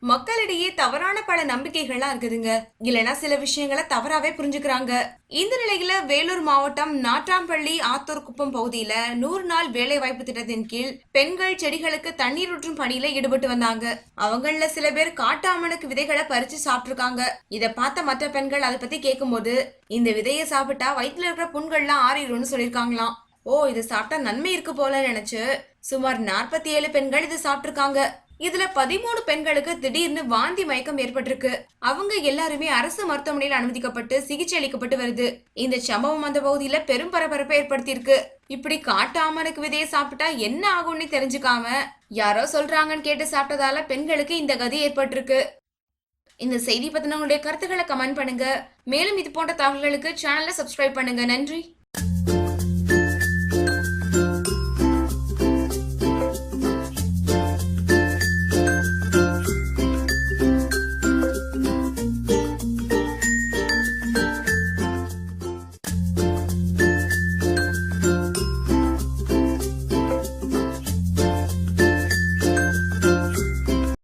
மக்களிடையே தவறான பல நம்பிக்கைகள்லாம் இருக்குதுங்க. இல்லைன்னா சில விஷயங்களை தவறாவே புரிஞ்சுக்கிறாங்க. இந்த நிலையில வேலூர் மாவட்டம் நாட்டாம்பள்ளி ஆத்தூர் குப்பம் பகுதியில நூறு நாள் வேலை வாய்ப்பு திட்டத்தின் கீழ் பெண்கள் செடிகளுக்கு தண்ணீர் ஊற்றும் பணியில ஈடுபட்டு வந்தாங்க. அவங்கள சில பேர் காட்டாமனுக்கு விதைகளை பறிச்சு சாப்பிட்டுருக்காங்க. இதை பார்த்த மற்ற பெண்கள் அதை பத்தி கேட்கும்போது இந்த விதையை சாப்பிட்டா வயிற்றுல இருக்கிற புண்கள்லாம் ஆறிடும்னு சொல்லியிருக்காங்களாம். ஓ இது சாப்பிட்டா நன்மை இருக்கு போல நினைச்சு சுமார் நாற்பத்தி ஏழு பெண்கள் இது சாப்பிட்டிருக்காங்க. இதுல பதிமூணு பெண்களுக்கு திடீர்னு வாந்தி மயக்கம் ஏற்பட்டிருக்கு. அவங்க எல்லாருமே அரசு மருத்துவமனையில் அனுமதிக்கப்பட்டு சிகிச்சை அளிக்கப்பட்டு வருது. இந்த சம்பவம் அந்த பகுதியில பெரும் பரபரப்பை ஏற்படுத்தியிருக்கு. இப்படி காட்டாமனுக்கு விதையை சாப்பிட்டா என்ன ஆகும்னு தெரிஞ்சுக்காம யாரோ சொல்றாங்கன்னு கேட்டு சாப்பிட்டதால பெண்களுக்கு இந்த கதி ஏற்பட்டிருக்கு. இந்த செய்தி பத்தின உங்களுடைய கருத்துக்களை கமெண்ட் பண்ணுங்க. மேலும் இது போன்ற தகவல்களுக்கு சேனலை சப்ஸ்கிரைப் பண்ணுங்க. நன்றி.